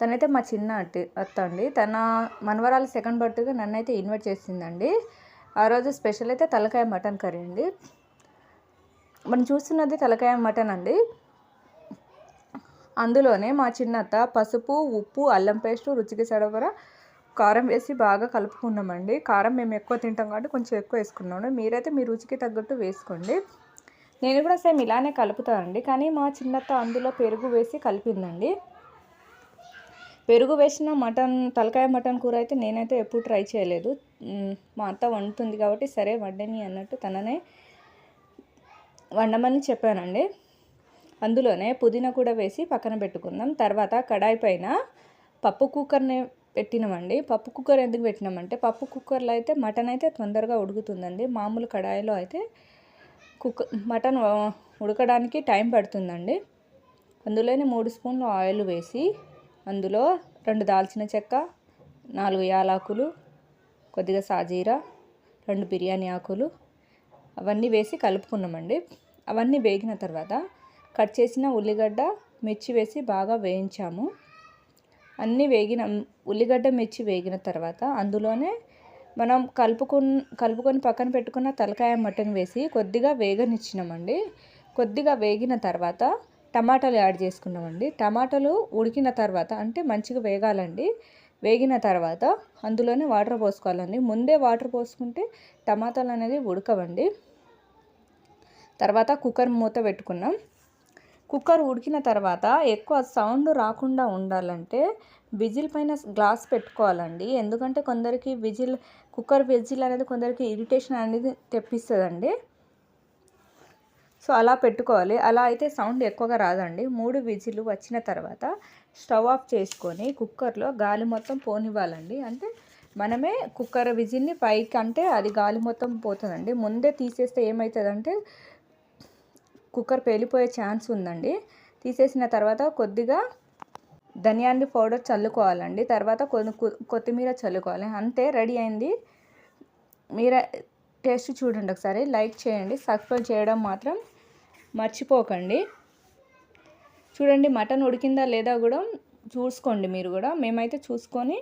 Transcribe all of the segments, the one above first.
తనైతే మా చిన్న అట్టి అత్త అండి. తన మనవరాలు సెకండ్ బర్త్డేగా నన్ను అయితే ఇన్వైట్ చేసిందండి. ఆ రోజు స్పెషల్ అయితే తలకాయ మటన్ కర్రీ అండి. మనం చూస్తున్నది తలకాయ మటన్ అండి. అందులోనే మా చిన్నత్త పసుపు ఉప్పు అల్లం పేస్ట్ రుచికి సడవర కారం వేసి బాగా కలుపుకున్నామండి. కారం మేము ఎక్కువ తింటాం కాబట్టి కొంచెం ఎక్కువ వేసుకున్నాము మీరైతే మీ రుచికి తగ్గట్టు వేసుకోండి. నేను కూడా సేమ్ ఇలానే కలుపుతానండి. కానీ మా చిన్నత్త అందులో పెరుగు వేసి కలిపిందండి. పెరుగు వేసిన మటన్ తలకాయ మటన్ కూర అయితే నేనైతే ఎప్పుడు ట్రై చేయలేదు. మా అత్త వండుతుంది కాబట్టి సరే వండని అన్నట్టు తననే వండమని చెప్పానండి. అందులోనే పుదీనా కూడా వేసి పక్కన పెట్టుకుందాం. తర్వాత కడాయి పైన పప్పు కుక్కర్ని పెట్టినామండి. పప్పు కుక్కర్ ఎందుకు పెట్టినామంటే పప్పు కుక్కర్లో అయితే మటన్ అయితే తొందరగా ఉడుకుతుందండి. మామూలు కడాయిలో అయితే కుక్క మటన్ ఉడకడానికి టైం పడుతుందండి. అందులోనే మూడు స్పూన్లు ఆయిల్ వేసి అందులో రెండు దాల్చిన చెక్క నాలుగు యాలాకులు కొద్దిగా సాజీరా రెండు బిర్యానీ ఆకులు అవన్నీ వేసి కలుపుకున్నామండి. అవన్నీ వేగిన తర్వాత కట్ చేసిన ఉల్లిగడ్డ మిర్చి వేసి బాగా వేయించాము. అన్నీ వేగిన ఉల్లిగడ్డ మిర్చి వేగిన తర్వాత అందులోనే మనం కలుపుకున్న కలుపుకొని పక్కన పెట్టుకున్న తలకాయ మటన్ వేసి కొద్దిగా వేగనిచ్చినామండి. కొద్దిగా వేగిన తర్వాత టమాటాలు యాడ్ చేసుకున్నామండి. టమాటాలు ఉడికిన తర్వాత అంటే మంచిగా వేగాలండి. వేగిన తర్వాత అందులోనే వాటర్ పోసుకోవాలండి. ముందే వాటర్ పోసుకుంటే టమాటాలు అనేది ఉడకవండి. తర్వాత కుక్కర్ మూత పెట్టుకున్నాం. కుక్కర్ ఉడికిన తర్వాత ఎక్కువ సౌండ్ రాకుండా ఉండాలంటే విజిల్ పైన గ్లాస్ పెట్టుకోవాలండి. ఎందుకంటే కొందరికి విజిల్ కుక్కర్ విజిల్ అనేది కొందరికి ఇరిటేషన్ అనేది తెప్పిస్తుందండి. సో అలా పెట్టుకోవాలి. అలా అయితే సౌండ్ ఎక్కువగా రాదండి. మూడు విజిల్ వచ్చిన తర్వాత స్టవ్ ఆఫ్ చేసుకొని కుక్కర్లో గాలి మొత్తం పోనివ్వాలండి. అంటే మనమే కుక్కర్ విజిల్ని పైకి అంటే అది గాలి మొత్తం పోతుందండి. ముందే తీసేస్తే ఏమవుతుందంటే కుక్కర్ పేలిపోయే ఛాన్స్ ఉందండి. తీసేసిన తర్వాత కొద్దిగా ధనియాన్ని పౌడర్ చల్లుకోవాలండి. తర్వాత కొత్తిమీర చల్లుకోవాలి. అంతే రెడీ అయింది. మీరు టేస్ట్ చూడండి ఒకసారి. లైక్ చేయండి. సబ్స్క్రైబ్ చేయడం మాత్రం మర్చిపోకండి. చూడండి మటన్ ఉడికిందా లేదా కూడా చూసుకోండి మీరు కూడా. మేమైతే చూసుకొని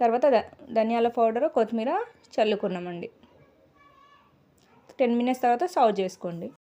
తర్వాత ధనియాల పౌడర్ కొత్తిమీర చల్లుకున్నామండి. టెన్ మినిట్స్ తర్వాత సర్వ్ చేసుకోండి.